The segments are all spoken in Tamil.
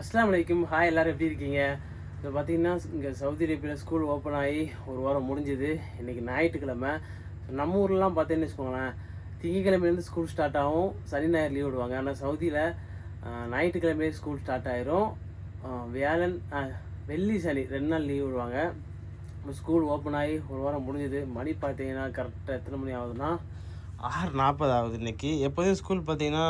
அஸ்லாம் வலைக்கும் ஹாய் எல்லாரும் எப்படி இருக்கீங்க? இப்போ பார்த்தீங்கன்னா இங்கே சவுதி அரேபியாவில் ஸ்கூல் ஓப்பன் ஆகி ஒரு வாரம் முடிஞ்சுது. இன்றைக்கி ஞாயிற்றுக்கிழமை. நம்ம ஊர்லாம் பார்த்தீங்கன்னு வச்சுக்கோங்களேன் திங்கக்கிழமையிலேருந்து ஸ்கூல் ஸ்டார்ட் ஆகும். சனி ஞாயிறு லீவ் விடுவாங்க. ஆனால் சவுதியில் ஞாயிற்றுக்கிழமையே ஸ்கூல் ஸ்டார்ட் ஆயிரும். வியாழன் வெள்ளி சனி ரெண்டு நாள் லீவ் விடுவாங்க. ஸ்கூல் ஓப்பன் ஆகி ஒரு வாரம் முடிஞ்சுது. மணி பார்த்தீங்கன்னா கரெக்டாக எத்தனை மணி ஆகுதுன்னா? ஆறு நாற்பது ஆகுது இன்னைக்கு. எப்போதும் ஸ்கூல் பார்த்தீங்கன்னா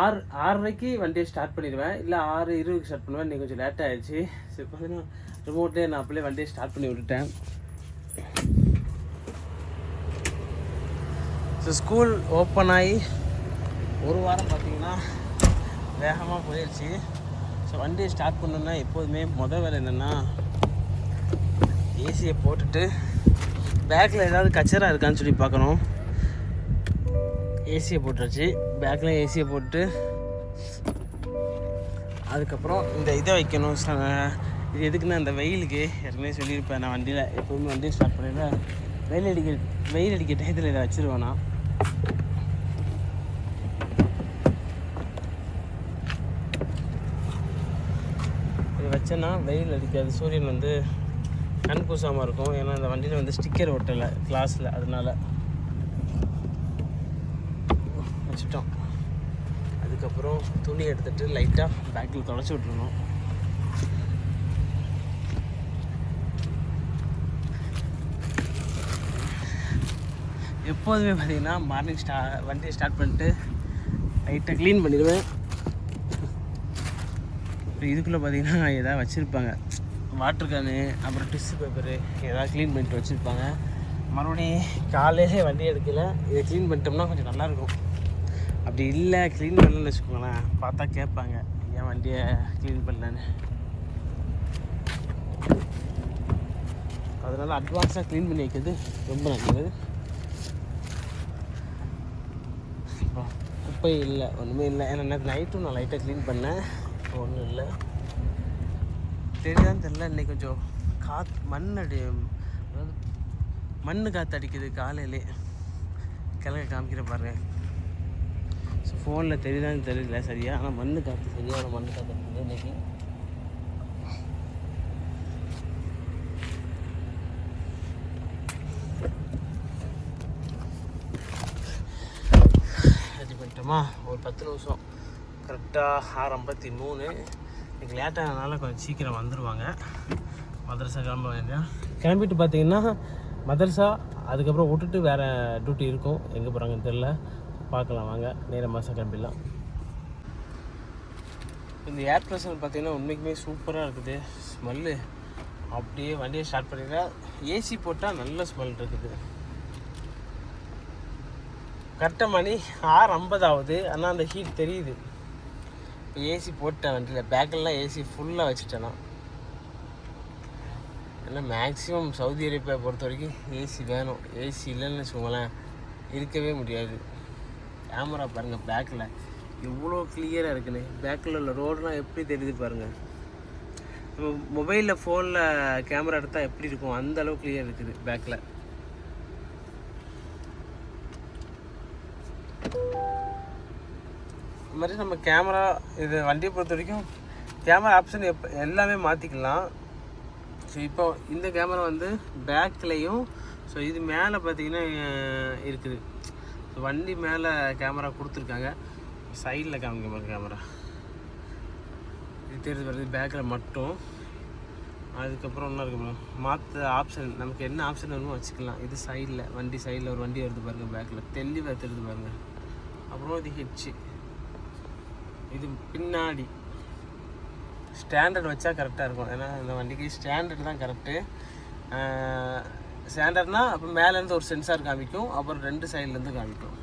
ஆறு ஆறரைக்கு வண்டியை ஸ்டார்ட் பண்ணிடுவேன். இல்லை ஆறு இருபதுக்கு ஸ்டார்ட் பண்ணுவேன். இன்னைக்கு கொஞ்சம் லேட் ஆயிடுச்சு. சரி பார்த்தீங்கன்னா ரிமோட்லேயே நான் அப்படியே வண்டியை ஸ்டார்ட் பண்ணி விட்டுட்டேன். ஸோ ஸ்கூல் ஓப்பன் ஆகி ஒரு வாரம் பார்த்தீங்கன்னா வேகமாக போயிடுச்சு ஸோ வண்டியை ஸ்டார்ட் பண்ணணுன்னா எப்போதுமே முதல் வேலை என்னென்னா ஏசியை போட்டுட்டு பேக்கில் ஏதாவது கச்சராக இருக்கான்னு சொல்லி பார்க்கணும். ஏசியை போட்டுருச்சு. பேக்கில் ஏசியை போட்டு. அதுக்கப்புறம் இந்த இதை வைக்கணும். இது எதுக்குன்னா இந்த வெயிலுக்கு ஏற்கனவே சொல்லியிருப்பேன். நான் வண்டியில் எப்போவுமே வண்டியை ஸ்டார்ட் பண்ணல வெயில் அடிக்க வெயில் அடிக்க டயத்தில் இதை வச்சிருவேன்? நான் இது வச்சேன்னா வெயில் அடிக்காது. சூரியன் வந்து கண் கூசாமல் இருக்கும். ஏன்னா இந்த வண்டியில் வந்து ஸ்டிக்கர் ஒட்டலை கிளாஸில் அதனால் வச்சுட்டோம். அதுக்கப்புறம் துணி எடுத்துகிட்டு லைட்டாக பேக்கில் தொலைச்சி விட்டுருணும் எப்போதுமே பார்த்தீங்கன்னா மார்னிங் ஸ்டா வண்டியை ஸ்டார்ட் பண்ணிட்டு லைட்டாக க்ளீன் பண்ணிடுவேன். இப்போ இதுக்குள்ளே பார்த்தீங்கன்னா எதாவது வச்சுருப்பாங்க. வாட்டர் கேனு அப்புறம் டிஷ்யூ பேப்பரு எதாவது க்ளீன் பண்ணிட்டு வச்சுருப்பாங்க. மறுபடியும் காலையிலே வண்டி எடுக்கல. இதை க்ளீன் பண்ணிட்டோம்னா கொஞ்சம் நல்லாயிருக்கும் அப்படி இல்லை க்ளீன் பண்ணலன்னு வச்சுக்கோங்களேன். பார்த்தா கேட்பாங்க ஏன் வண்டியை க்ளீன் பண்ணலன்னு? அதனால் அட்வான்ஸாக க்ளீன் பண்ணி வைக்கிறது ரொம்ப நல்லது. இப்போ குப்பை இல்லை ஒன்றுமே இல்லை. ஏன்னா நைட்டும் நான் லைட்டாக க்ளீன் பண்ணேன். ஒன்றும் இல்லை. தெரியுதான்னு தெரில இன்னைக்கு கொஞ்சம் காத் மண் அடி அதாவது மண் காற்று அடிக்குது காலையிலே. கிழக்க காமிக்கிற பாருங்க. ஃபோனில் தெரியுதான்னு தெரியல சரியா? ஆனால் மண் காற்று சரியான மண் காற்று அடிக்குது இன்னைக்கு? ரெடி பண்ணிட்டோமா? ஒரு பத்து நிமிஷம். கரெக்டாக ஆறு ஐம்பத்தி மூணு. இன்றைக்கி லேட்டானதுனால கொஞ்சம் சீக்கிரம் வந்துடுவாங்க மதரசா கிளம்ப வேண்டாம் கிளம்பிட்டு பார்த்தீங்கன்னா மதரசா அதுக்கப்புறம் விட்டுட்டு வேறு டியூட்டி இருக்கும். எங்கே போகிறாங்கன்னு தெரில பார்க்கலாம் வாங்க. நேர மாதம் கிளம்பிடலாம். இந்த ஏர் ப்ரெஷர் பார்த்தீங்கன்னா உண்மைக்குமே சூப்பராக இருக்குது. ஸ்மெல்லு அப்படியே வண்டியை ஸ்டார்ட் பண்ணிடுறா. ஏசி போட்டால் நல்ல ஸ்மெல் இருக்குது. கரெக்டாக மணி ஆறு ஐம்பது ஆகுது. ஆனால் அந்த ஹீட் தெரியுது. இப்போ ஏசி போட்டேன் வண்டியில். பேக்கெல்லாம் ஏசி ஃபுல்லாக வச்சுட்டேன் நான். ஏன்னா மேக்ஸிமம் சவுதி அரேபியா பொறுத்த வரைக்கும் ஏசி வேணும். ஏசி இல்லைன்னு வச்சுக்கோங்களேன் இருக்கவே முடியாது. கேமரா பாருங்கள் பேக்கில் எவ்வளோ கிளியராக இருக்குன்னு. பேக்கில் உள்ள ரோடெலாம் எப்படி தெரியுது பாருங்கள் நம்ம மொபைலில் ஃபோனில் கேமரா எடுத்தால் எப்படி இருக்கும்? அந்த அளவு கிளியர் இருக்குது பேக்கில் இது மாதிரி நம்ம கேமரா இது வண்டியை பொறுத்த வரைக்கும் கேமரா ஆப்ஷன் எப்போ எல்லாமே மாற்றிக்கலாம் ஸோ இப்போ இந்த கேமரா வந்து பேக்லேயும் ஸோ இது மேலே பார்த்தீங்கன்னா இருக்குது. ஸோ வண்டி மேலே கேமரா கொடுத்துருக்காங்க. சைடில் காமிக்க பாருங்க கேமரா இது தெரிஞ்சு வருது பேக்கில் மட்டும். அதுக்கப்புறம் என்ன இருக்கு மாற்ற ஆப்ஷன் நமக்கு என்ன ஆப்ஷன் வேணுமோ வச்சுக்கலாம். இது சைடில் வண்டி சைடில் ஒரு வண்டி வருது பாருங்கள் பேக்கில் தெளிவாக தெரியுது பாருங்கள் அப்புறம் இது ஹெட்ச்சு இது பின்னாடி. ஸ்டாண்டர்ட் வச்சா கரெக்டாக இருக்கும். ஏன்னா இந்த வண்டிக்கு ஸ்டாண்டர்ட் தான் கரெக்டு ஸ்டாண்டர்ட்னா அப்போ மேலேருந்து ஒரு சென்சார் காமிக்கும் அப்புறம் ரெண்டு சைட்லேருந்து காமிக்கும்.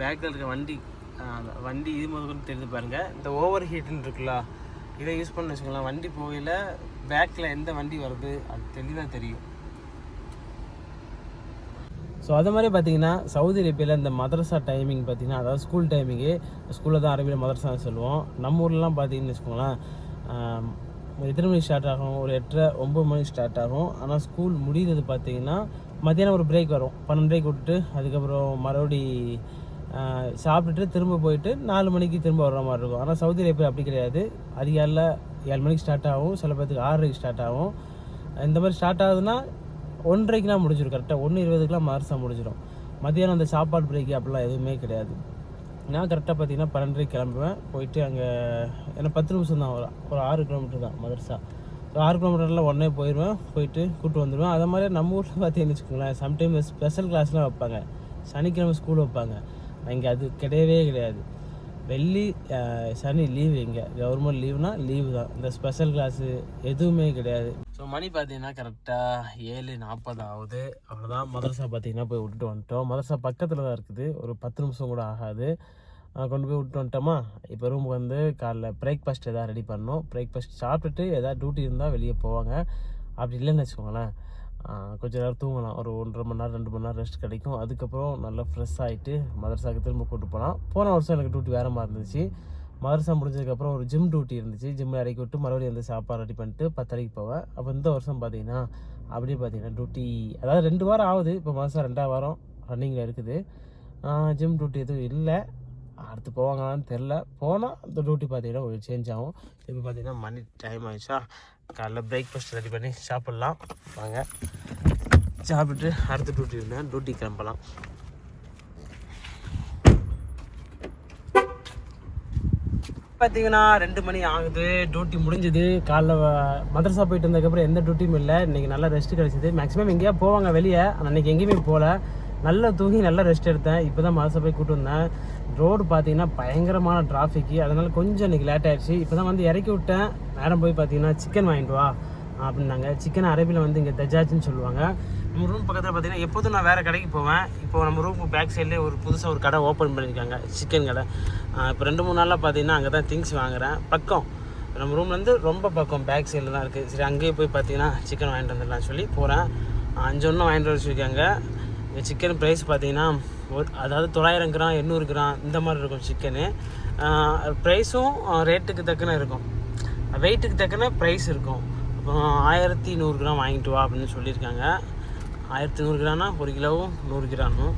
பேக்கில் இருக்க வண்டி வண்டி இது முதல் தெரிஞ்சு பாருங்கள் இந்த ஓவர் ஹீட்டுன்னு இருக்குல்ல இதை யூஸ் பண்ண வச்சுக்கலாம் வண்டி போகையில் பேக்கில் எந்த வண்டி வருது அது தெளிவாக தெரியும். ஸோ அது மாதிரி பார்த்தீங்கன்னா சவுதி அரேபியாவில் இந்த மதரசா டைமிங் பார்த்தீங்கன்னா அதாவது ஸ்கூல் டைமிங்கு ஸ்கூலில் தான் அரேபியில் மதரசான்னு சொல்லுவோம். நம்ம ஊர்லலாம் பார்த்தீங்கன்னு வச்சுக்கோங்களேன் எத்தனை மணி ஸ்டார்ட் ஆகும். ஒரு எட்டரை ஒம்பது மணி ஸ்டார்ட் ஆகும். ஆனால் ஸ்கூல் முடிகிறது பார்த்தீங்கன்னா மத்தியானம் ஒரு பிரேக் வரும். பன்னெண்டு பிரேக் விட்டுட்டு அதுக்கப்புறம் மறுபடி சாப்பிட்டுட்டு திரும்ப போயிட்டு நாலு மணிக்கு திரும்ப வர்ற மாதிரி இருக்கும். ஆனால் சவுதி அரேபியா அப்படி கிடையாது. அதிகாலையில் ஏழு மணிக்கு ஸ்டார்ட் ஆகும். சில பேர்த்துக்கு ஆறரைக்கு ஸ்டார்ட் ஆகும். இந்த மாதிரி ஸ்டார்ட் ஆகுதுன்னா ஒன்றரைக்குலாம் முடிஞ்சிடும் கரெக்டாக ஒன்று இருபதுக்குலாம் மதரசா முடிஞ்சிடும் மதியானம் அந்த சாப்பாடு பிரேக்கு அப்படிலாம் எதுவுமே கிடையாது. நான் கரெக்டாக பார்த்தீங்கன்னா பன்னெண்டரை கிளம்புவேன். போயிட்டு அங்கே ஏன்னா பத்து நிமிஷம் தான் ஒரு ஒரு ஆறு கிலோமீட்டர் தான் மதர்சா ஸோ ஆறு கிலோமீட்டரில் உடனே போயிடுவேன் போயிட்டு கூப்பிட்டு வந்துடுவேன். அதே மாதிரி நம்ம ஊரில் பார்த்தீங்கன்னு வச்சுக்கோங்களேன் சம்டைம் ஸ்பெஷல் கிளாஸ்லாம் வைப்பாங்க. சனிக்கிழமை ஸ்கூல் வைப்பாங்க. இங்கே அது கிடையவே கிடையாது. வெள்ளி சனி லீவு இங்கே. கவர்மெண்ட் லீவுனா லீவு தான். இந்த ஸ்பெஷல் கிளாஸு எதுவுமே கிடையாது. இப்போ மணி பார்த்தீங்கன்னா கரெக்டாக ஏழு நாற்பது ஆகுது. அவ்வளோதான் மதரசா பார்த்தீங்கன்னா போய் விட்டுட்டு வந்துட்டோம். மதரசா பக்கத்தில் தான் இருக்குது. ஒரு பத்து நிமிஷம் கூட ஆகாது. கொண்டு போய் விட்டு வந்துட்டோமா? இப்போ ரூமுக்கு வந்து காலைல பிரேக்ஃபாஸ்ட் எதாவது ரெடி பண்ணோம் பிரேக்ஃபாஸ்ட் சாப்பிட்டுட்டு எதாவது டியூட்டி இருந்தால் வெளியே போவாங்க. அப்படி இல்லைன்னு வச்சுக்கோங்களேன். கொஞ்சம் நேரம் தூங்கலாம். ஒரு ஒன்றரை மணி நேரம் ரெண்டு மணி நேரம் ரெஸ்ட் கிடைக்கும். அதுக்கப்புறம் நல்லா ஃப்ரெஷ் ஆகிட்டு மதரசாவுக்கு திரும்ப கூப்பிட்டு போகலாம் போன வருஷம் எனக்கு டியூட்டி வேறு மாதிரி இருந்துச்சு. மதரசா முடிஞ்சதுக்கப்புறம் ஒரு ஜிம் டியூட்டி இருந்துச்சு. ஜிம்மில் இறக்கி விட்டு மறுபடியும் வந்து சாப்பாடு ரெடி பண்ணிட்டு பத்தரைக்கு போவேன். அப்போ இந்த வருஷம் பார்த்தீங்கன்னா அப்படியே பார்த்தீங்கன்னா டியூட்டி அதாவது ரெண்டு வாரம் ஆகுது. இப்போ மாதம் ரெண்டாவது வாரம் ரன்னிங்கில் இருக்குது. ஜிம் டியூட்டி எதுவும் இல்லை. அடுத்து போவாங்களான்னு தெரில போனால் இந்த டியூட்டி பார்த்தீங்கன்னா ஒரு சேஞ்ச் ஆகும். இப்போ பார்த்தீங்கன்னா மணி டைம் ஆயிடுச்சா? காலைல பிரேக்ஃபாஸ்ட் ரெடி பண்ணி சாப்பிட்லாம். வாங்க. சாப்பிட்டு அடுத்த டியூட்டி இருந்தேன் டியூட்டி கிளம்பலாம். பார்த்தீங்கன்னா ரெண்டு மணி ஆகுது. டியூட்டி முடிஞ்சது. காலைல வ- மதரசா போயிட்டு வந்ததுக்கப்புறம் எந்த டியூட்டியும் இல்லை. இன்றைக்கி நல்லா ரெஸ்ட் கிடச்சிது. மேக்ஸிமம் எங்கேயா போவாங்க வெளியே. ஆனால் இன்றைக்கி எங்கேயுமே போகல நல்லா தூங்கி நல்லா ரெஸ்ட் எடுத்தேன். இப்போ தான் மதரசா போய் கூட்டு வந்தேன். ரோடு பார்த்தீங்கன்னா பயங்கரமான டிராஃபிக்கு அதனால் கொஞ்சம் இன்றைக்கி லேட் ஆகிடுச்சு இப்போ தான் வந்து இறக்கி விட்டேன். நேரம் போய் பார்த்தீங்கன்னா சிக்கன் வாங்கிட்டு வா. அப்படின்னாங்க. சிக்கன் அரேபியில் வந்து இங்கே தஜாஜ்னு சொல்லுவாங்க. நம்ம ரூம் பக்கத்தில் பார்த்தீங்கன்னா எப்போதும் நான் வேறு கடைக்கு போவேன். இப்போ நம்ம ரூம் பேக் சைட்லேயே ஒரு புதுசாக ஒரு கடை ஓப்பன் பண்ணியிருக்காங்க சிக்கன் கடை. இப்போ ரெண்டு மூணு நாளாக பார்த்தீங்கன்னா அங்கே தான் திங்ஸ் வாங்குறேன். பக்கம். நம்ம ரூம்லேருந்து ரொம்ப பக்கம் பேக் சைடில் தான் இருக்குது சரி அங்கேயே போய் பார்த்தீங்கன்னா சிக்கன் வாங்கிட்டு வந்துடலாம் சொல்லி போகிறேன் அஞ்சு ஒன்றும் வாங்கிட்டு வர சொல்லியிருக்காங்க. இந்த சிக்கன் ப்ரைஸ் பார்த்தீங்கன்னா ஒரு அதாவது தொள்ளாயிரம் கிராம் எண்ணூறு கிராம் இந்த மாதிரி இருக்கும் சிக்கனு ப்ரைஸும் ரேட்டுக்கு தக்கன இருக்கும். வெயிட்டுக்கு தக்கன ப்ரைஸ் இருக்கும். அப்புறம் ஆயிரத்தி நூறு கிராம் வாங்கிட்டு வா அப்படின்னு சொல்லியிருக்காங்க. ஆயிரத்தி நூறு கிராம்னா ஒரு கிலோவும் நூறு கிராமும்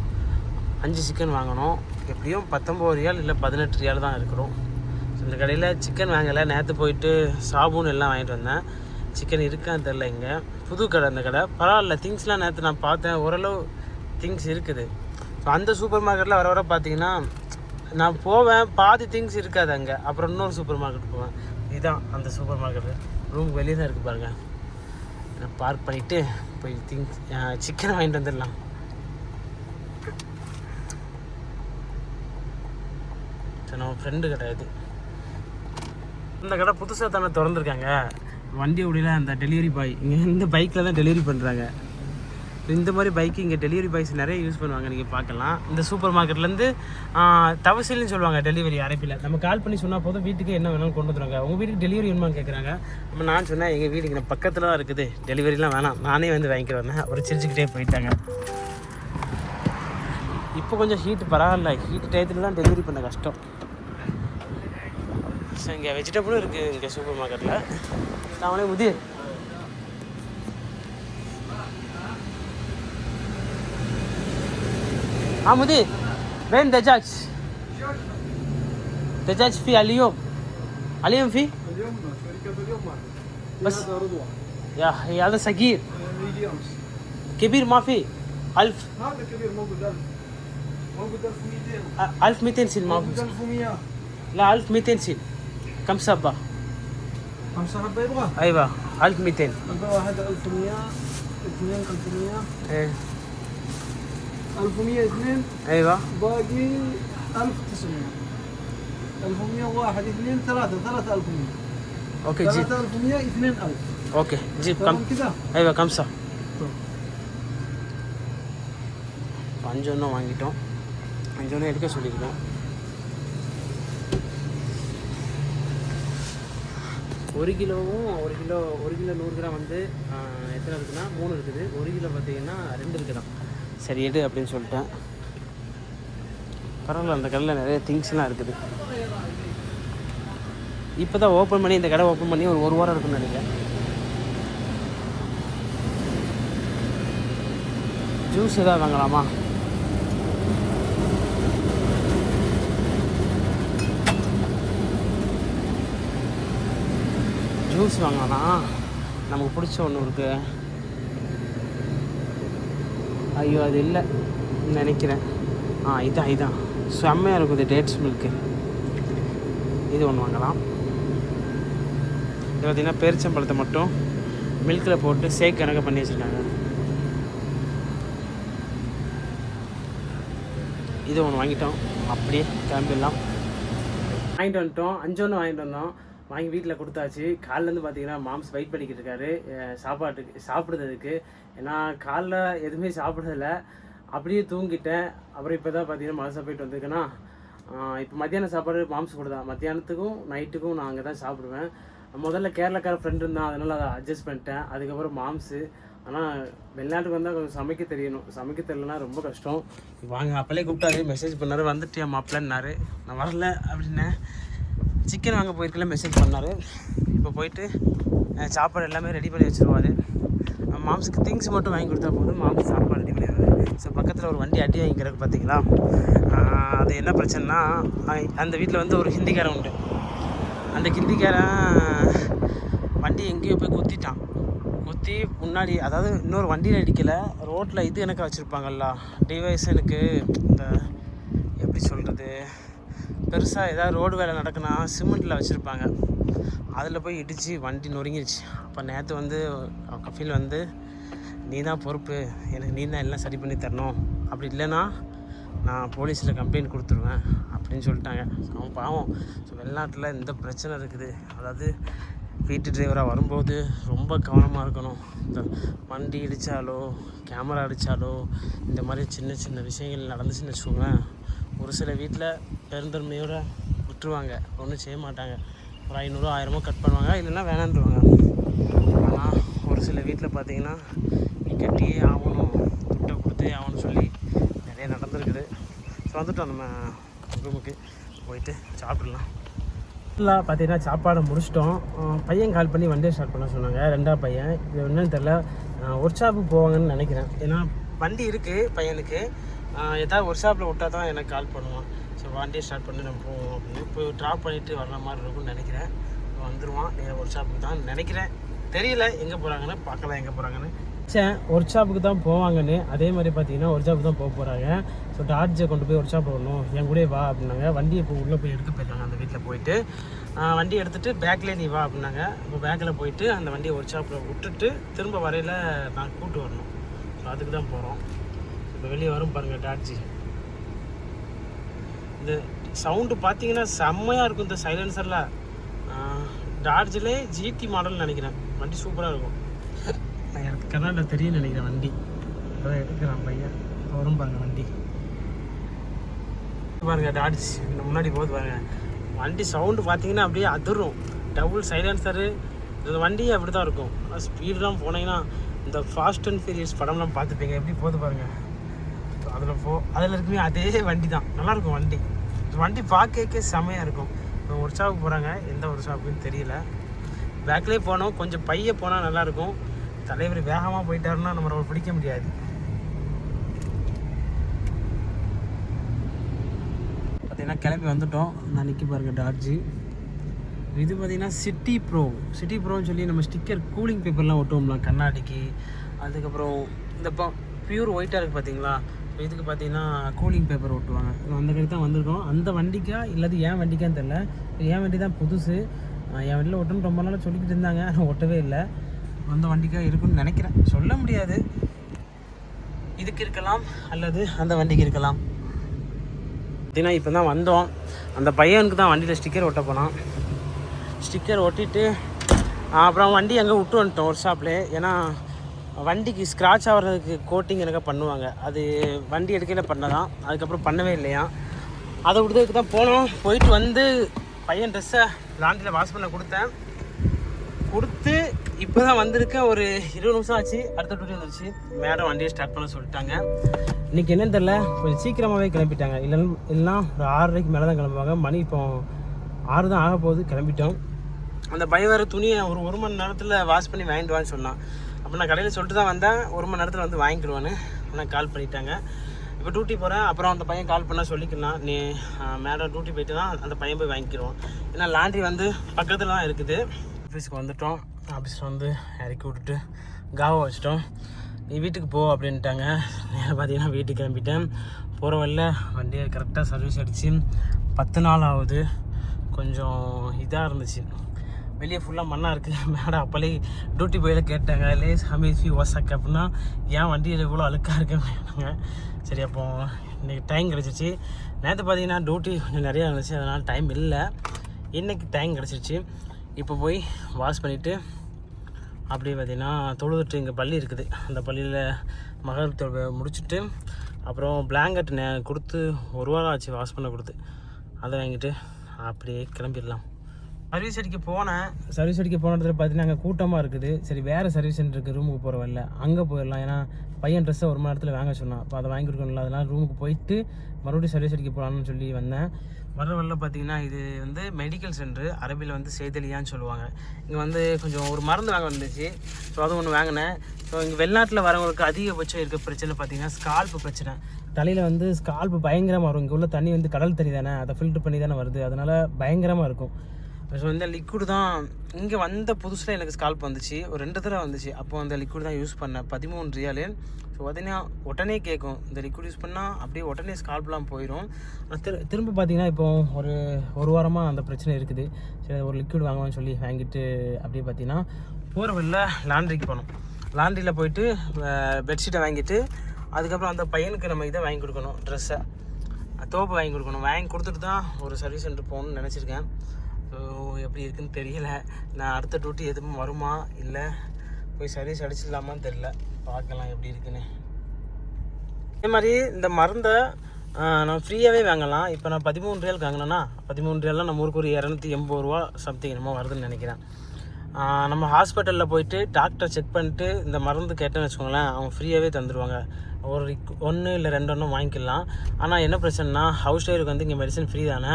அஞ்சு சிக்கன் வாங்கணும். எப்படியும் பத்தொம்பது ரியால் இல்லை பதினெட்டு ரியால் தான் இருக்கிறோம் ஸோ இந்த கடையில் சிக்கன் வாங்கலை. நேற்று போயிட்டு சாபூன் எல்லாம் வாங்கிட்டு வந்தேன். சிக்கன் இருக்கான்னு தெரில இங்கே. புது கடை அந்த கடை. பரவாயில்ல திங்ஸ்லாம் நேற்று நான் பார்த்தேன். ஓரளவு திங்ஸ் இருக்குது. ஸோ அந்த சூப்பர் மார்க்கெட்டில் வர வர பார்த்தீங்கன்னா நான் போவேன். பாதி திங்ஸ் இருக்காது அங்கே. அப்புறம் இன்னொரு சூப்பர் மார்க்கெட் போவேன். இதுதான் அந்த சூப்பர் மார்க்கெட்டு ரூம் வெளியே தான் இருக்குது பாருங்கள் பார்க் பண்ணிவிட்டு போய் திங்ஸ் சிக்கன் வாங்கிட்டு வந்துடலாம். சரி நம்ம ஃப்ரெண்டு கிடையாது இந்த கடை புதுசாக தானே திறந்துருக்காங்க. வண்டி ஓடியில் அந்த டெலிவரி பாய் இங்கே இந்த பைக்கில் தான் டெலிவரி பண்ணுறாங்க இந்த மாதிரி பைக்கு இங்கே டெலிவரி பாய்ஸ் நிறைய யூஸ் பண்ணுவாங்க நீங்கள் பார்க்கலாம். இந்த சூப்பர் மார்க்கெட்லேருந்து தவசில்னு சொல்லுவாங்க டெலிவரி அரைப்பில் நம்ம கால் பண்ணி சொன்னால் போதும் வீட்டுக்கு என்ன வேணாலும் கொண்டு வந்துருவாங்க. உங்கள் வீட்டுக்கு டெலிவரி வேணுமான்னு கேட்குறாங்க நம்ம நான் சொன்னேன் எங்கள் வீடு இங்கே பக்கத்தில் தான் இருக்குது. டெலிவரிலாம் வேணாம். நானே வந்து வாங்கிக்கிறேன் ஒரு சிரிச்சுக்கிட்டே போயிட்டாங்க. இப்போ கொஞ்சம் ஹீட் பரவாயில்ல. ஹீட் டயத்தில் தான் டெலிவரி பண்ண கஷ்டம். ஸோ இங்கே வெஜிடபிளும் இருக்குது இங்கே சூப்பர் மார்க்கெட்டில் நான் உதிர் عمودي بين دجاج. دجاج في اليوم. اليوم في؟ اليوم شركة اليوم بس. هذا رضوان يا أخي هذا صغير. آه، كبير ما في. 1000 هذا كبير موجود 1000 موجود 1200 1200 سن ما موجود 1100 لا 1200 سن كم سبة؟ خمسة سبه يبغى؟ أيوه 1200 يبغى 1100 2 إيه. 1100 اثنين أيوة باقي 1900 1101 اثنين ثلاثة 3100 أوكي جيب 3100 2000 أوكي جيب تمام كم كذا أيوة كمسة அஞ்சு ஒன்றும் வாங்கிட்டோம் அஞ்சு ஒன்றும் எடுக்க சொல்லியிருக்கோம் ஒரு கிலோவும் ஒரு கிலோ ஒரு கிலோ நூறு கிராம் வந்து ஆஹ், எத்தனை இருக்குன்னா மூணு இருக்குது ஒரு கிலோ பார்த்தீங்கன்னா ரெண்டு இருக்குதான் சரி அப்படின்னு சொல்லிட்டேன். பரவாயில்ல அந்த கடையில் நிறைய திங்ஸ்லாம் இருக்குது. இப்போ தான் ஓப்பன் பண்ணி இந்த கடை ஓப்பன் பண்ணி ஒரு ஒரு வாரம் இருக்கும் நினைக்கிறேன். ஜூஸ் ஏதாவது வாங்கலாமா? ஜூஸ் வாங்கலாம்? நமக்கு பிடிச்ச ஒன்று இருக்குது ஐயோ அது இல்லை. நினைக்கிறேன். ஆ இதான் இதான். செம்மையாக இருக்குது டேட்ஸ் மில்க்கு இது ஒன்று வாங்கலாம். இது பார்த்திங்கன்னா பேரிச்சம்பழத்தை மட்டும் மில்கில் போட்டு சேக் கணக்கு பண்ணி வச்சுருக்காங்க. இது ஒன்று வாங்கிட்டோம். அப்படியே கிளம்பிடலாம். வாங்கிட்டு வந்துட்டோம். அஞ்சு ஒன்று வாங்கிட்டு வந்தோம். வாங்கி வீட்டில் கொடுத்தாச்சு. காலிலேருந்து பார்த்தீங்கன்னா மாம்ஸ் வெயிட் பண்ணிக்கிட்டு இருக்காரு சாப்பாட்டுக்கு சாப்பிடுறதுக்கு. ஏன்னா காலைல எதுவுமே சாப்பிடல. அப்படியே தூங்கிட்டேன். அப்புறம் இப்போ தான் பார்த்தீங்கன்னா மனசை போயிட்டு வந்திருக்கேன்னா இப்போ மத்தியானம் சாப்பாடு மாம்ஸ் கொடுத்தா மத்தியானத்துக்கும் நைட்டுக்கும் நான் அங்கே தான் சாப்பிடுவேன். முதல்ல கேரளாக்கார ஃப்ரெண்ட் இருந்தான். அதனால் அதை அட்ஜஸ்ட் பண்ணிட்டேன். அதுக்கப்புறம் மாம்ஸு. ஆனால் வெளிநாட்டுக்கு வந்தால் கொஞ்சம் சமைக்க தெரியணும். சமைக்க தெரியலனா ரொம்ப கஷ்டம். வாங்க அப்போலே கூப்பிட்டாரு. மெசேஜ் பண்ணாரு. வந்துட்டியா மாப்பிள்ளன்னாரு. நான் வரல அப்படின்னேன். சிக்கன் வாங்க போயிருக்கல மெசேஜ் பண்ணார். இப்போ போயிட்டு சாப்பாடு எல்லாமே ரெடி பண்ணி வச்சுருவார். மாம்சுக்கு திங்ஸ் மட்டும் வாங்கி கொடுத்தா போதும். மாம்சு சாப்பாடு ரெடி பண்ணிடுவார் ஸோ பக்கத்தில் ஒரு வண்டி அடி வாங்கிக்கிறதுக்கு பார்த்தீங்களா அது என்ன பிரச்சனைனா அந்த வீட்டில் வந்து ஒரு ஹிந்திக்காரன் உண்டு. அந்த ஹிந்திக்காரன் வண்டி எங்கேயோ போய் குத்திட்டான். குத்தி முன்னாடி அதாவது இன்னொரு வண்டியில் அடிக்கலை ரோட்டில் இது எனக்கு வச்சுருப்பாங்கல்ல. எனக்கு இந்த எப்படி சொல்கிறது பெருசாக ஏதாவது ரோடு வேலை நடக்குன்னா சிமெண்ட்டில் வச்சுருப்பாங்க. அதில் போய் இடித்து வண்டி நொறுங்கிடுச்சு அப்போ நேற்று வந்து கஃபீல் வந்து நீ தான் பொறுப்பு. எனக்கு நீ தான் எல்லாம் சரி பண்ணி தரணும். அப்படி இல்லைன்னா நான் போலீஸில் கம்ப்ளைண்ட் கொடுத்துருவேன். அப்படின்னு சொல்லிட்டாங்க. அவன் பாவம். ஸோ வெளிநாட்டில் இந்த பிரச்சனை இருக்குது. அதாவது வீட்டு டிரைவராக வரும்போது ரொம்ப கவனமாக இருக்கணும். இந்த வண்டி இடித்தாலோ கேமரா அடித்தாலோ இந்த மாதிரி சின்ன சின்ன விஷயங்கள் நடந்துச்சுன்னு வச்சுக்கோங்களேன். ஒரு சில வீட்டில் பெருந்தன்மையோடு விட்டுருவாங்க. ஒன்றும் செய்ய மாட்டாங்க. ஒரு ஐநூறு ஆயிரமோ கட் பண்ணுவாங்க. இல்லைன்னா வேணான்றுவாங்க. ஆனால் ஒரு சில வீட்டில் பார்த்தீங்கன்னா நீ கட்டியே ஆகணும் துட்டை கொடுத்தே ஆகணும்னு சொல்லி நிறைய நடந்திருக்குது. ஸோ வந்துட்டோம். நம்ம ரூமுக்கு போயிட்டு சாப்பிடலாம். இல்லை பார்த்தீங்கன்னா சாப்பாடை முடிச்சிட்டோம். பையன் கால் பண்ணி வண்டியை ஸ்டார்ட் பண்ண சொன்னாங்க. ரெண்டாவது பையன். இது என்னன்னு தெரில ஒர்க் ஷாப்புக்கு போவாங்கன்னு நினைக்கிறேன். ஏன்னா வண்டி இருக்குது பையனுக்கு. ஏதாவது ஒர்க் ஷாப்பில் விட்டால் தான் எனக்கு கால் பண்ணுவான். ஸோ வண்டியை ஸ்டார்ட் பண்ணி நம்ம போவோம் அப்படின்னு. இப்போ ட்ராப் பண்ணிவிட்டு வர்ற மாதிரி இருக்கும்னு நினைக்கிறேன். வந்துடுவான் நேராக ஒர்க் ஷாப்புக்கு தான் நினைக்கிறேன். தெரியல எங்கே போகிறாங்கன்னு பார்க்கலாம் எங்கே போகிறாங்கன்னு நினச்சேன் ஒர்க் ஷாப்புக்கு தான் போவாங்கன்னு. அதே மாதிரி பார்த்தீங்கன்னா ஒர்க் ஷாப்புக்கு தான் போக போகிறாங்க ஸோ டார்ஜை கொண்டு போய் ஒர்க் ஷாப் வரணும் என் கூட வா அப்படின்னாங்க. வண்டியை இப்போ உள்ளே போய் எடுக்க போயிருக்காங்க அந்த வீட்டில் போயிட்டு. வண்டி எடுத்துகிட்டு பேக்கில் நீ வா அப்படின்னாங்க. இப்போ பேக்கில் போயிட்டு அந்த வண்டியை ஒர்க் ஷாப்பில் விட்டுட்டு திரும்ப வரையில் நான் கூப்பிட்டு வரணும். ஸோ அதுக்கு தான் போகிறோம் இப்போ வெளியே வரும் பாருங்கள் டார்ஜி இந்த சவுண்டு பார்த்தீங்கன்னா செம்மையாக இருக்கும் இந்த சைலன்சரில் டார்ஜிலே ஜிடி மாடல் நினைக்கிறேன். வண்டி சூப்பராக இருக்கும். நான் எனக்கு கர்நாடகா தெரியும் நினைக்கிறேன் வண்டி. இப்போ எடுக்கிறான் பையன். வரும் பாருங்க வண்டி. பாருங்க டாட்ஜ். முன்னாடி போகுது பாருங்க. வண்டி சவுண்டு பார்த்தீங்கன்னா அப்படியே அதிரும். டபுள் சைலன்சரு இந்த வண்டி அப்படி தான் இருக்கும் ஸ்பீடெலாம் போனீங்கன்னா இந்த ஃபாஸ்ட் அண்ட் ஃபீரியஸ் படம்லாம் பார்த்துப்பீங்க எப்படி போகுது பாருங்க. அதில் போ அதில் இருக்குமே அதே வண்டி தான் நல்லாயிருக்கும் வண்டி. வண்டி பார்க்கவே செமையாக இருக்கும். இப்போ ஒரு ஷாப்புக்கு போகிறாங்க எந்த ஒரு ஷாப்புன்னு தெரியல. பேக்லேயே போனோம். கொஞ்சம் பைய போனால் நல்லாயிருக்கும். தலைவர் வேகமாக போயிட்டாருன்னா நம்ம பிடிக்க முடியாது. பார்த்தீங்கன்னா கிளம்பி வந்துட்டோம். நான் நிற்க பாருங்கள் டார்ஜி. இது பார்த்திங்கன்னா சிட்டி ப்ரோ. சிட்டி ப்ரோன்னு சொல்லி நம்ம ஸ்டிக்கர் கூலிங் பேப்பர்லாம் ஒட்டுவோம்லாம் கண்ணாடிக்கு. அதுக்கப்புறம் இந்த பியூர் ஒயிட்டாக இருக்குது பார்த்தீங்களா இப்போ இதுக்கு பார்த்தீங்கன்னா கூலிங் பேப்பர் ஓட்டுவாங்க. இப்போ அந்த கடைக்கு தான் வந்திருக்கோம். அந்த வண்டிக்கா இல்லாது ஏன் வண்டிக்கான்னு தெரில என் வண்டி தான் புதுசு? என் வண்டியில் ஒட்டணும் ரொம்ப நாளாக சொல்லிக்கிட்டு இருந்தாங்க. ஆனால் ஒட்டவே இல்லை. அந்த வண்டிக்காக இருக்குன்னு நினைக்கிறேன். சொல்ல முடியாது. இதுக்கு இருக்கலாம் அல்லது அந்த வண்டிக்கு இருக்கலாம். பார்த்தீங்கன்னா இப்போ தான் வந்தோம். அந்த பையனுக்கு தான் வண்டியில் ஸ்டிக்கர் ஒட்ட போனான். ஸ்டிக்கர் ஒட்டிட்டு அப்புறம் வண்டி அங்கே விட்டு வந்துட்டோம் ஒர்க் ஷாப்லேயே ஏன்னா வண்டிக்கு ஸ்க்ராட்ச் ஆகிறதுக்கு கோட்டிங் எனக்கு பண்ணுவாங்க? அது வண்டி எடுக்கையில் பண்ணதான் அதுக்கப்புறம் பண்ணவே இல்லையா? அதை விடுறதுக்கு தான் போனோம். போயிட்டு வந்து பையன் ட்ரெஸ்ஸை லாண்டியில் வாஷ் பண்ண கொடுத்தேன். கொடுத்து இப்போ தான் வந்திருக்கேன் ஒரு இருபது நிமிஷம் ஆச்சு. அடுத்த டூட்டி வந்துருச்சு. மேடம் வண்டியை ஸ்டார்ட் பண்ண சொல்லிட்டாங்க. இன்றைக்கி என்னன்னு தெரில கொஞ்சம் சீக்கிரமாகவே கிளம்பிட்டாங்க. இல்லைன்னு இல்லைன்னா ஒரு ஆறரைக்கு மேலே தான் கிளம்புவாங்க. மணி இப்போ ஆறு தான் ஆக போகுது கிளம்பிட்டோம். அந்த பயம் வேறு துணியை ஒரு ஒரு மணி நேரத்தில் வாஷ் பண்ணி வாங்கிட்டு வான்னு சொன்னான். அப்போ நான் கடையில் சொல்லிட்டு தான் வந்தேன். ஒரு மணி நேரத்தில் வந்து வாங்கிக்கிடுவான்னு. ஆனால் கால் பண்ணிட்டாங்க. இப்போ டியூட்டி போகிறேன் அப்புறம் அந்த பையன் கால் பண்ணால் சொல்லிக்கலாம். நீ மேடம் டியூட்டி போயிட்டு தான் அந்த பையன் போய் வாங்கிக்கிடுவோம் ஏன்னா லாண்ட்ரி வந்து பக்கத்தில் தான் இருக்குது. ஆஃபீஸுக்கு வந்துட்டோம். ஆஃபீஸில் வந்து இறக்கி விட்டுட்டு காவை வச்சிட்டோம். நீ வீட்டுக்கு போ அப்படின்ட்டாங்க. நேரம் பார்த்தீங்கன்னா வீட்டுக்கு கிளம்பிட்டேன். போகிற வழியில் வண்டியை கரெக்டாக சர்வீஸ் அடித்து பத்து நாள் ஆகுது. கொஞ்சம் இதாக இருந்துச்சு. வெளியே ஃபுல்லாக மண்ணாக இருக்குது மேடம் அப்போலே டியூட்டி போயில கேட்டாங்க லே ஹமீஸ் ஃபி ஒசக் அப்படின்னா ஏன் வண்டியில் இவ்வளோ அழுக்காக இருக்குங்க சரி அப்போ இன்றைக்கி டைம் கிடச்சிச்சு நேற்று பார்த்தீங்கன்னா டியூட்டி கொஞ்சம் நிறையா இருந்துச்சு அதனால் டைம் இல்லை. இன்றைக்கி டைம் கிடச்சிருச்சு. இப்போ போய் வாஷ் பண்ணிவிட்டு அப்படியே பார்த்தீங்கன்னா தொழுதுட்டு இங்கே பள்ளி இருக்குது. அந்த பள்ளியில் மகள் தொழுவை முடிச்சுட்டு அப்புறம் பிளாங்கெட் நே கொடுத்து ஒரு வாரம் ஆச்சு வாஷ் பண்ண கொடுத்து. அதை வாங்கிட்டு அப்படியே கிளம்பிடலாம். சர்வீஸ் அடிக்க போனேன். சர்வீஸ் அடிக்க போன இடத்துல பார்த்தீங்கன்னா அங்கே கூட்டமாக இருக்குது. சரி வேறு சர்வீஸ் சென்டர் இருக்குது ரூமுக்கு போகிற வரல அங்கே போயிடலாம். ஏன்னா பையன் ட்ரெஸ்ஸை ஒரு மணி நேரத்தில் வாங்க சொன்னான். அப்போ அதை வாங்கி கொடுக்கணும்ல. அதனால் ரூமுக்கு போயிட்டு மறுபடியும் சர்வீஸ் அடிக்க போகலான்னு சொல்லி வந்தேன். வர வரல பார்த்தீங்கன்னா இது வந்து மெடிக்கல் சென்டர் அரபியில் வந்து சேதலியான்னு சொல்லுவாங்க. இங்கே வந்து கொஞ்சம் ஒரு மருந்து வாங்க வந்துச்சு. ஸோ அது ஒன்று வாங்கினேன். ஸோ இங்கே வெளிநாட்டில் வரவங்களுக்கு அதிகபட்சம் இருக்க பிரச்சனை பார்த்தீங்கன்னா ஸ்கால்ப்பு பிரச்சனை. தலையில் வந்து ஸ்கால்ப்பு பயங்கரமாக இருக்கும் இங்கே உள்ள தண்ணி வந்து கடல் தண்ணி தானே. அதை ஃபில்டர் பண்ணி தானே வருது. அதனால் பயங்கரமாக இருக்கும். ஸோ இந்த லிக்விட் தான் இங்கே வந்த புதுசில் எனக்கு ஸ்கால்ப் வந்துச்சு. ஒரு ரெண்டு தடவை வந்துச்சு. அப்போ அந்த லிக்விட் தான் யூஸ் பண்ணேன். பதிமூணு ரியாலு. ஸோ உடனே உடனே கேட்கும் இந்த லிக்விட் யூஸ் பண்ணால் அப்படியே உடனே ஸ்கால்ப்லாம் போயிடும் ஆனால் திரு திரும்ப பார்த்தீங்கன்னா இப்போ ஒரு ஒரு வாரமாக அந்த பிரச்சனை இருக்குது. சரி ஒரு லிக்விட் வாங்குவான்னு சொல்லி வாங்கிட்டு அப்படியே பார்த்தீங்கன்னா போகிற வழியில் லாண்ட்ரிக்கு போனோம். லாண்ட்ரியில் போயிட்டு பெட்ஷீட்டை வாங்கிட்டு அதுக்கப்புறம் அந்த பையனுக்கு நம்ம இதை வாங்கி கொடுக்கணும் ட்ரெஸ்ஸை தோப்பு வாங்கி கொடுக்கணும். வாங்கி கொடுத்துட்டு தான் ஒரு சர்வீஸ் சென்டர் போகணும்னு நினச்சிருக்கேன். ஸோ எப்படி இருக்குன்னு தெரியல. நான் அடுத்த டூட்டி எதுவும் வருமா? இல்லை போய் சர்வீஸ் அடிச்சிடலாமான்னு தெரில பார்க்கலாம் எப்படி இருக்குன்னு. அதே மாதிரி இந்த மருந்தை நம்ம ஃப்ரீயாகவே வாங்கலாம். இப்போ நான் பதிமூணு ரியலுக்கு வாங்கினேன்னா பதிமூணு ரியல்லாம் நம்ம ஊருக்கு ஒரு இரநூத்தி எண்பது ரூபா சம்திங் என்னமோ வருதுன்னு நினைக்கிறேன். நம்ம ஹாஸ்பிட்டலில் போயிட்டு டாக்டர் செக் பண்ணிட்டு இந்த மருந்து கேட்டேன்னு வச்சுக்கோங்களேன் அவங்க ஃப்ரீயாகவே தந்துடுவாங்க ஒரு ஒன்று இல்லை ரெண்டு ஒன்றும் வாங்கிக்கலாம். ஆனால் என்ன பிரச்சனைனா ஹவுஸ் ஒய்ஃபுக்கு வந்து இங்கே மெடிசன் ஃப்ரீ தானே.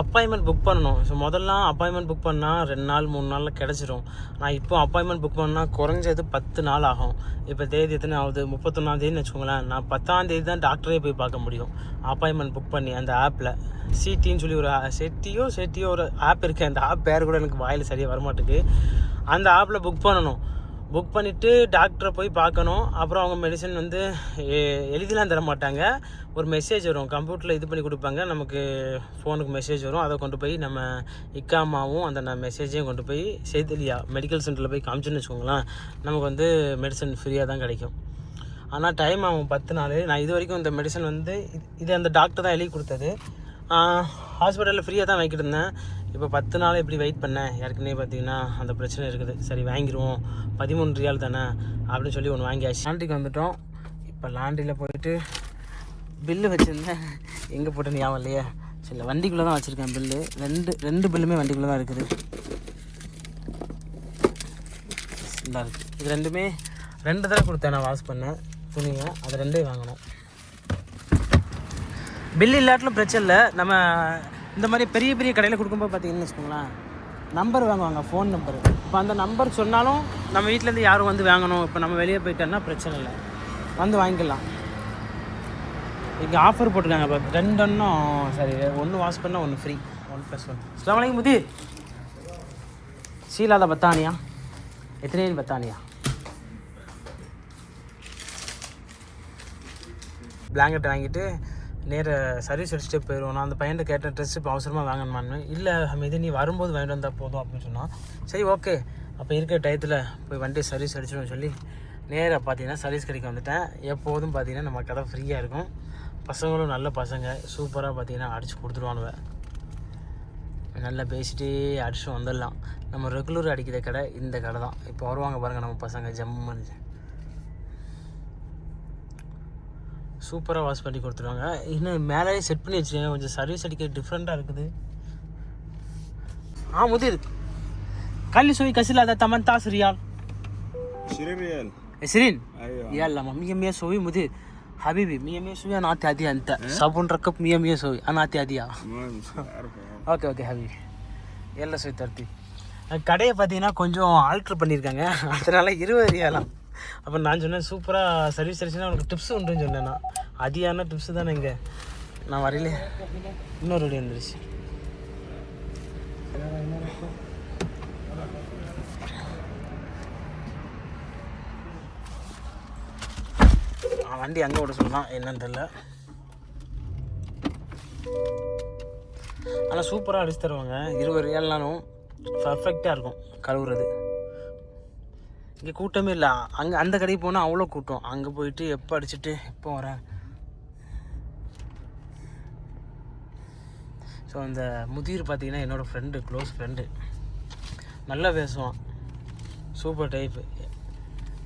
அப்பாயின்மெண்ட் புக் பண்ணணும். ஸோ முதல்லாம் அப்பாயின்மெண்ட் புக் பண்ணால் ரெண்டு நாள் மூணு நாளில் கிடச்சிரும். நான் இப்போ அப்பாயின்மெண்ட் புக் பண்ணால் குறைஞ்சது பத்து நாள் ஆகும். இப்போ தேதி எத்தனை ஆகுது? முப்பத்தொன்னாந்தேதினு வச்சுக்கோங்களேன். நான் பத்தாம் தேதி தான் டாக்டரே போய் பார்க்க முடியும். அப்பாயின்மெண்ட் புக் பண்ணி அந்த ஆப்பில் சிடின்னு சொல்லி ஒரு செட்டியோ செட்டியோ ஒரு ஆப் இருக்குது அந்த ஆப் பேர் கூட எனக்கு வாயில் சரியாக வரமாட்டேங்குது. அந்த ஆப்பில் புக் பண்ணணும். புக் பண்ணிவிட்டு டாக்டரை போய் பார்க்கணும். அப்புறம் அவங்க மெடிசன் வந்து எ- எழுதிலாம் தர மாட்டாங்க ஒரு மெசேஜ் வரும். கம்ப்யூட்டரில் இது பண்ணி கொடுப்பாங்க. நமக்கு ஃபோனுக்கு மெசேஜ் வரும். அதை கொண்டு போய் நம்ம இக்காமாவும் அந்த நான் மெசேஜையும் கொண்டு போய் செய்தலியா மெடிக்கல் சென்டரில் போய் காமிச்சோன்னு வச்சுக்கோங்களேன். நமக்கு வந்து மெடிசன் ஃப்ரீயாக தான் கிடைக்கும். ஆனால் டைம் ஆகும் பத்து நாள். நான் இது வரைக்கும் இந்த மெடிசன் வந்து இது அந்த டாக்டர் தான் எழுதி கொடுத்தது. ஹாஸ்பிட்டலில் ஃப்ரீயாக தான் வைக்கிட்டு இருந்தேன். இப்போ பத்து நாள் இப்படி வெயிட் பண்ணேன். ஏற்கனவே பார்த்தீங்கன்னா அந்த பிரச்சனை இருக்குது. சரி வாங்கிடுவோம் பதிமூணு ரியால் தானே? அப்படின்னு சொல்லி ஒன்று வாங்கியாச்சு. லாண்ட்ரிக்கு வந்துட்டோம். இப்போ லாண்ட்ரியில் போயிட்டு பில்லு வச்சுருந்தேன். எங்கே போட்டேன்னு ஞாபகம் இல்லையா. சரி வண்டிக்குள்ளே தான் வச்சுருக்கேன் பில்லு ரெண்டு ரெண்டு பில்லுமே வண்டிக்குள்ளே தான் இருக்குது. இந்த இது ரெண்டுமே ரெண்டு தடவை கொடுத்தேன். நான் வாஷ் பண்ணேன். துணியை. அது ரெண்டே வாங்கணும் பில் இல்லாட்டிலும் பிரச்சனை இல்லை. நம்ம இந்த மாதிரி பெரிய பெரிய கடையில் கொடுக்கும்போது பார்த்தீங்கன்னு வச்சுக்கோங்களேன் நம்பர் வாங்குவாங்க ஃபோன் நம்பர் இப்போ அந்த நம்பர் சொன்னாலும் நம்ம வீட்டிலேருந்து யாரும் வந்து வாங்கணும். இப்போ நம்ம வெளியே போயிட்டோம்னா பிரச்சனை இல்லை. வந்து வாங்கிக்கலாம். இங்கே ஆஃபர் போட்டிருக்காங்க இப்போ ரெண்டு ஒன்றும் சரி ஒன்று வாஷ் பண்ணால் ஒன்று ஃப்ரீ ஒன் ப்ளஸ் ஒன் அஸ்லாம் வலைக்கும் முதீர் ஷீலாத பத்தானியா? எத்தனை பத்தானியா? பிளாங்கெட் வாங்கிட்டு நேர சர்வீஸ் அடிச்சுட்டு போயிடுவோம் நான் அந்த பையன்கிட்ட கேட்டேன் ட்ரெஸ் இப்போ அவசரமாக வாங்கணுமான்னு இல்லை இது நீ வரும்போது வாங்கிட்டு வந்தால் போதும் அப்படின்னு சொன்னான் சரி ஓகே அப்போ இருக்கிற டயத்தில் போய் வண்டி சர்வீஸ் அடிச்சிடும் சொல்லி நேராக பார்த்தீங்கன்னா சர்வீஸ் கடைக்கு வந்துட்டேன். எப்போதும் பார்த்தீங்கன்னா நம்ம கடை ஃப்ரீயாக இருக்கும். பசங்களும் நல்ல பசங்க. சூப்பராக பார்த்தீங்கன்னா அடித்து கொடுத்துருவானுவ. நல்லா பேசிட்டே அடிச்சு வந்துடலாம். நம்ம ரெகுலர் அடிக்கிற கடை இந்த கடை தான். இப்போ வருவாங்க பாருங்கள் நம்ம பசங்க ஜம்முன்னு. சூப்பராக வாஷ் பண்ணி கொடுத்துருவாங்க இன்னும் மேலேயே செட் பண்ணி வச்சுருக்காங்க கொஞ்சம் சர்வீஸ் அடிக்க டிஃப்ரெண்ட்டாக இருக்குது. ஆ முதிர் கல் சுவை கசிலாத தமன் தாசுரியால் ಸಿರಿನ್ ಯಲ್ಲ ಮಿಯ ಮಿಯ ಸೋವಿ ಮುದಿ ಹಬೀಬಿ ಮಿಯ ಮಿಯ ಸೋವಿ ಅನಾತಿ ಆದಿಯ ಅಂತ ಸಾಬೂನ್ ರಕ್ಕಪ್ ಮಿಯ ಮಿಯ ಸೋವಿ ಅನಾತಿ ಆದಿಯ ஓகே ஓகே ஹபீபி. எல்லாம் சுற்றி தர்த்தி. கடையை பார்த்தீங்கன்னா கொஞ்சம் ஆல்ட்ரு பண்ணியிருக்காங்க. அதனால இருபது ரியாலாம். அப்போ நான் சொன்னேன் சூப்பராக சர்வீஸ் சர்வீஸ்னா உனக்கு டிப்ஸ் உண்டுன்னு சொன்னேன் நான். அதிகான டிப்ஸு தானே இங்கே. நான் வரையில. இன்னொரு வழி வந்துருச்சு. வண்டி அங்கே விட சொல்லலாம் என்னன்னு தெரில ஆனால் சூப்பராக அடிச்சு தருவாங்க. இருபது ரியால்னாலும் பர்ஃபெக்டாக இருக்கும் கழுவுறது. இங்கே கூட்டமே இல்லை. அங்கே அந்த கடைக்கு போனால் அவ்வளோ கூட்டம். அங்கே போயிட்டு எப்போ அடிச்சுட்டு எப்போ வரேன் ஸோ அந்த முதிர் பார்த்தீங்கன்னா என்னோடய ஃப்ரெண்டு க்ளோஸ் ஃப்ரெண்டு நல்லா பேசுவான். சூப்பர் டைப்பு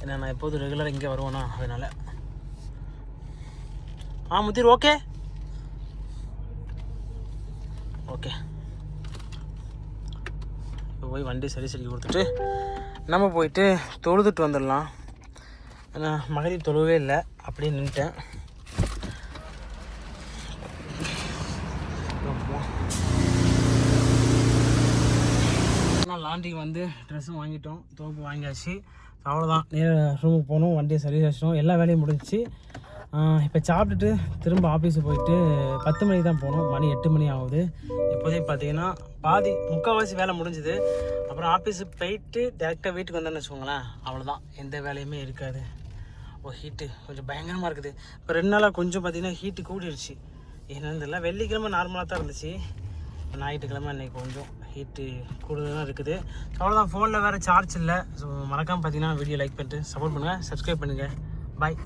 ஏன்னா நான் எப்போதும் ரெகுலராக இங்கே வருவேனா அதனால். ஆ முதிர் ஓகே ஓகே இப்போ போய் வண்டி சரி செஞ்சு கொடுத்துட்டு நம்ம போயிட்டு தொழுதுட்டு வந்துடலாம். ஏன்னா மகளிர் தொழுவே இல்லை அப்படியே நின்றுட்டேன் ஆனால் லாண்டிக்கு வந்து ட்ரெஸ்ஸும் வாங்கிட்டோம் தோப்பு வாங்கியாச்சு. அவ்வளோதான் நேராக ரூமுக்கு போகணும் வண்டியை சரி வச்சிட்டோம் எல்லா வேலையும் முடிஞ்சிச்சு. இப்போ சாப்பிட்டுட்டு திரும்ப ஆஃபீஸுக்கு போயிட்டு பத்து மணிக்கு தான் போகணும். மணி எட்டு மணி ஆகுது. இப்போதைக்கு பார்த்தீங்கன்னா பாதி முக்கால்வாசி வேலை முடிஞ்சுது. அப்புறம் ஆஃபீஸுக்கு போயிட்டு டேரெக்டாக வீட்டுக்கு வந்தேன்னு வச்சுக்கோங்களேன். அவ்வளோதான் எந்த வேலையுமே இருக்காது. ஓ ஹீட்டு கொஞ்சம் பயங்கரமாக இருக்குது. இப்போ ரெண்டு நாளாக கொஞ்சம் பார்த்தீங்கன்னா ஹீட்டு கூடிடுச்சு என்னன்னு தெரியல. வெள்ளிக்கிழமை நார்மலாக தான் இருந்துச்சு. இப்போ ஞாயிற்றுக்கிழமை இன்றைக்கி கொஞ்சம் ஹீட்டு கூடுதலாக இருக்குது. அவ்வளோதான் ஃபோனில் வேறு சார்ஜ் இல்லை. ஸோ மறக்காமல் பார்த்தீங்கன்னா வீடியோ லைக் பண்ணிட்டு சப்போர்ட் பண்ணுங்கள் சப்ஸ்கிரைப் பண்ணுங்கள் பாய்